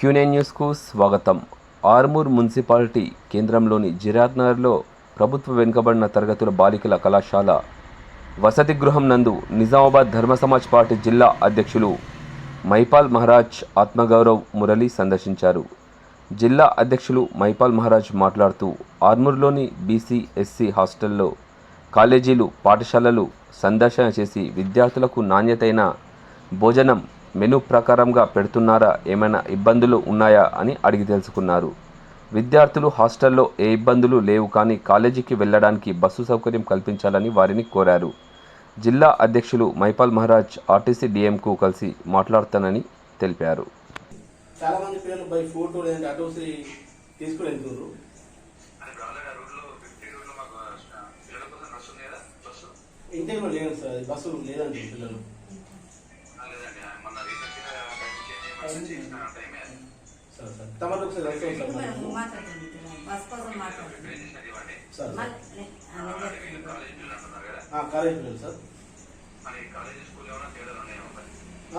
క్యూనే న్యూస్కు స్వాగతం. ఆర్మూర్ మున్సిపాలిటీ కేంద్రంలోని జిరాత్ నగర్లో ప్రభుత్వ వెనుకబడిన తరగతుల బాలికల కళాశాల వసతి గృహం నందు నిజామాబాద్ ధర్మ సమాజ్ పార్టీ జిల్లా అధ్యక్షులు మైపాల్ మహారాజ్ ఆత్మగౌరవ్ మురళి సందర్శించారు. జిల్లా అధ్యక్షులు మైపాల్ మహారాజ్ మాట్లాడుతూ ఆర్మూర్లోని బీసీ ఎస్సీ హాస్టల్లో కాలేజీలు పాఠశాలలు సందర్శన చేసి విద్యార్థులకు నాణ్యతైన భోజనం మెను ప్రకారంగా పెడుతున్నారా? ఏమైనా ఇబ్బందులు ఉన్నాయా? అని అడిగి తెలుసుకున్నారు. విద్యార్థులు హాస్టల్లో ఏ ఇబ్బందులు లేవు కానీ కాలేజీకి వెళ్ళడానికి బస్సు సౌకర్యం కల్పించాలని వారిని కోరారు. జిల్లా అధ్యక్షులు మైపాల్ మహారాజ్ ఆర్టీసీ డిఎంకు కలిసి మాట్లాడుతానని తెలిపారు. పిల్లలు బై ఫోటో లేదంటే తీసుకుని వెళ్తున్నారు ఇంటర్వ్యూ లేదు సార్ బస్సు లేదండి పిల్లలు. టైం సార్ సార్ ఒకసారి సార్ సార్ కాలేజ్ పిల్లలు సార్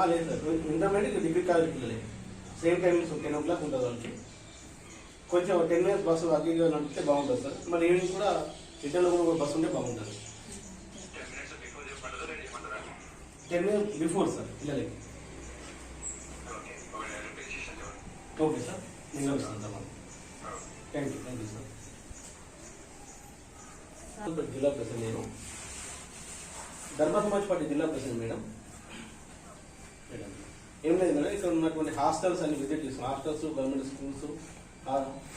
లేదు సార్ ఇంటర్మీడియట్ డిగ్రీ కాలేజ్ పిల్లలే same time ten o'clock ఉంటుంది వాళ్ళకి కొంచెం టెన్ మినిట్స్ బస్సు అగ్గిగా నడిపితే బాగుంటుంది సార్ మరి ఈవినింగ్ కూడా రిటర్న్లో కూడా బస్సు ఉంటే బాగుంటుంది ten before ten minutes before sir పిల్లలకి ఓకే ఒక రిప్రజెంటేషన్ ఇవ్వండి ఓకే సార్ నేను వస్తాను thank you thank you sir జిల్లా ప్రెసిడెంట్ నేను. ధర్మ సమాజ్ పార్టీ జిల్లా ప్రెసిడెంట్ మేడం. మేడం ఏం లేదు మేడం. ఇక్కడ ఉన్నటువంటి హాస్టల్స్ అన్ని విజిట్ చేస్తాం హాస్టల్స్ గవర్నమెంట్ స్కూల్స్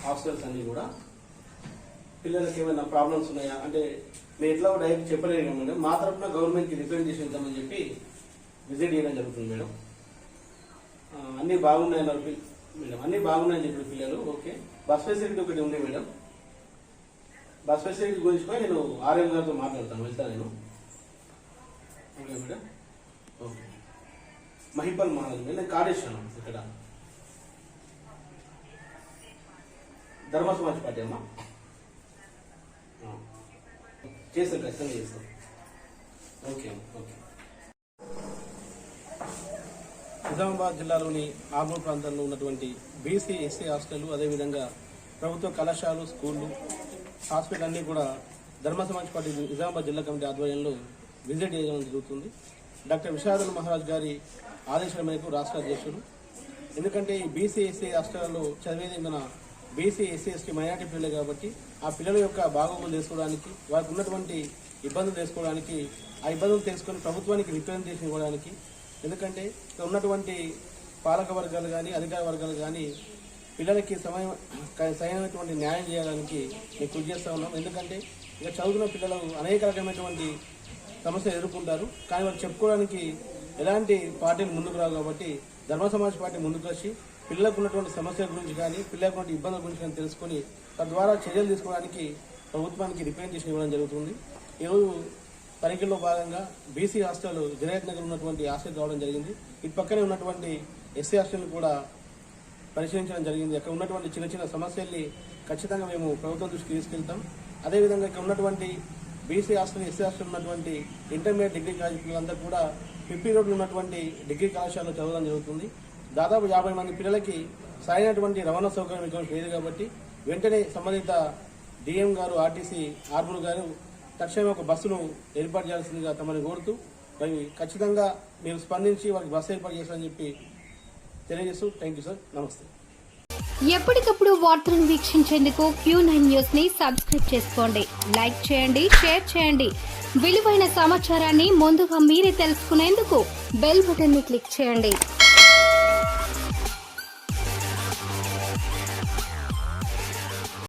హాస్టల్స్ అన్ని కూడా పిల్లలకి ఏమైనా ప్రాబ్లమ్స్ ఉన్నాయా? అంటే మేము ఎట్లా డైరెక్ట్ చెప్పలేము మేడం. మా తరఫున గవర్నమెంట్కి రిప్రజెంటేషన్ ఇద్దామని చెప్పి విజిట్ చేయడం జరుగుతుంది మేడం. అన్నీ బాగున్నాయన్నారు పిల్ల- మేడం అన్నీ బాగున్నాయని చెప్పారు పిల్లలు ఓకే. బస్ ఫెసిలిటీ ఒకటి ఉంది మేడం. బస్ ఫెసిలిటీ గురించి కూడా నేను ఆర్ఎం గారితో మాట్లాడతాను వెళ్తాను నేను. Okay madam. Okay. Mahipal Maharaj నేను కాడేశాను ఇక్కడ. ధర్మ సమాజ్ పార్టీ అమ్మా. చేస్తాను ఖచ్చితంగా చేస్తాను. Okay okay. నిజామాబాద్ జిల్లాలోని ఆర్మూర్ ప్రాంతంలో ఉన్నటువంటి బీసీ ఎస్సీ హాస్టళ్ళు అదేవిధంగా ప్రభుత్వ కళాశాలలు స్కూళ్ళు హాస్పిటల్ అన్నీ కూడా ధర్మ సమాజ్ పార్టీ నిజామాబాద్ జిల్లా కమిటీ ఆధ్వర్యంలో విజిట్ చేయడం జరుగుతుంది. డాక్టర్ విషాదన్ మహారాజ్ గారి ఆదేశాల మేరకు రాష్ట్ర అధ్యక్షుడు. ఎందుకంటే ఈ బీసీ ఎస్సీ హాస్టల్లో చదివేది మన బీసీ ఎస్సీ ఎస్టీ మైనార్టీ పిల్లలు కాబట్టి ఆ పిల్లల యొక్క బాగోగులు తెలుసుకోవడానికి వారికి ఉన్నటువంటి ఇబ్బందులు తెలుసుకోవడానికి ఆ ఇబ్బందులు తెలుసుకొని ప్రభుత్వానికి రిప్రజెంటేషన్ ఇవ్వడానికి ఎందుకంటే ఉన్నటువంటి పాలక వర్గాలు కానీ అధికార వర్గాలు కానీ పిల్లలకి సమయం సరైనటువంటి న్యాయం చేయడానికి మేము కృషి చేస్తూ ఉన్నాం. ఎందుకంటే ఇక చదువుకున్న పిల్లలు అనేక రకమైనటువంటి సమస్యలు ఎదుర్కొంటారు. కానీ వాళ్ళు చెప్పుకోవడానికి ఎలాంటి పార్టీలు ముందుకు రావు కాబట్టి ధర్మ సమాజ్ పార్టీ ముందుకు వచ్చి పిల్లలకు ఉన్నటువంటి సమస్యల గురించి కానీ పిల్లలకు ఇబ్బందుల గురించి కానీ తెలుసుకొని తద్వారా చర్యలు తీసుకోవడానికి ప్రభుత్వానికి రిప్రజెంటేషన్ ఇవ్వడం జరుగుతుంది. ఈరోజు తనిఖీల్లో భాగంగా బీసీ హాస్టల్ జిరాయత్ నగర్ ఉన్నటువంటి హాస్టల్ కావడం జరిగింది. ఇటు పక్కనే ఉన్నటువంటి ఎస్సీ హాస్టల్ కూడా పరిశీలించడం జరిగింది. అక్కడ ఉన్నటువంటి చిన్న చిన్న సమస్యల్ని ఖచ్చితంగా మేము ప్రభుత్వం దృష్టికి తీసుకెళ్తాం. అదేవిధంగా ఇక్కడ ఉన్నటువంటి బీసీ హాస్టల్ ఎస్సీ హాస్టల్ ఉన్నటువంటి ఇంటర్మీడియట్ డిగ్రీ కాలేజ్ పిల్లలందరూ కూడా పిప్పి రోడ్లు ఉన్నటువంటి డిగ్రీ కళాశాలలో చదవడం జరుగుతుంది. దాదాపు యాభై మంది పిల్లలకి సరైనటువంటి రవాణా సౌకర్యం ఇక్కడ లేదు కాబట్టి వెంటనే సంబంధిత డిఎం గారు ఆర్టీసీ ఆర్మూర్ గారు తక్షణమే ఒక బస్సును ఏర్పాటు చేయాల్సిందిగా తమని కోరుతూ మరి ఖచ్చితంగా మీరు స్పందించి వారికి బస్సు ఏర్పాటు చేస్తారని చెప్పి తెలియజేస్తూ థ్యాంక్ యూ సార్. నమస్తే. ఎప్పటికప్పుడు వార్తలను వీక్షించేందుకు క్యూ నైన్ న్యూస్ని సబ్స్క్రైబ్ చేసుకోండి. లైక్ చేయండి షేర్ చేయండి. విలువైన సమాచారాన్ని ముందుగా మీరే తెలుసుకునేందుకు బెల్ బటన్ని క్లిక్ చేయండి.